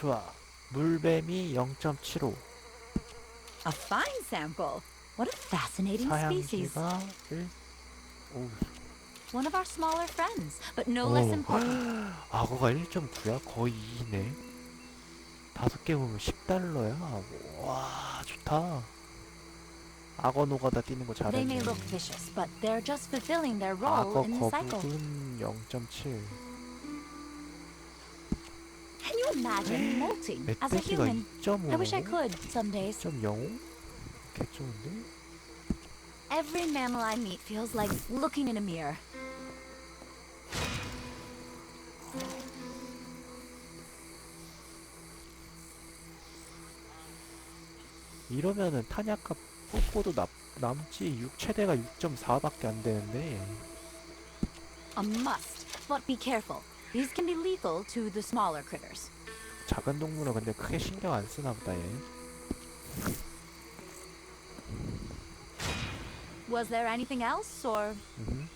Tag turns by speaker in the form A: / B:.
A: 좋아. 물뱀이 0.75.
B: A fine sample. What a fascinating species.
A: 사양시가 1. 오,
B: One of our smaller friends, but no less
A: 오.
B: important.
A: 악어가 1.9야? 거의 2네. 다섯 개 보면 10달러야. 와, 좋다. 악어 노가다 뛰는 거
B: They may
A: 잘했네.
B: look vicious, but they're just fulfilling their role
A: 악어
B: in the cycle.
A: 거북은 0.7.
B: You imagine molting as a
A: 멧돼지가
B: human?
A: 2.5.
B: I wish I could some days.
A: 2.05? 개 좋은데?
B: Every mammal I meet feels like looking in a mirror.
A: 이러면은 탄약값 뽑고도 남, 남지 6 최대가 6.4밖에 안 되는데
B: A must, but be careful. These can be lethal to the smaller critters.
A: 작은 동물은 근데 크게 신경 안 쓰나 보다 얘.
B: Was there anything else, or
A: 음흠.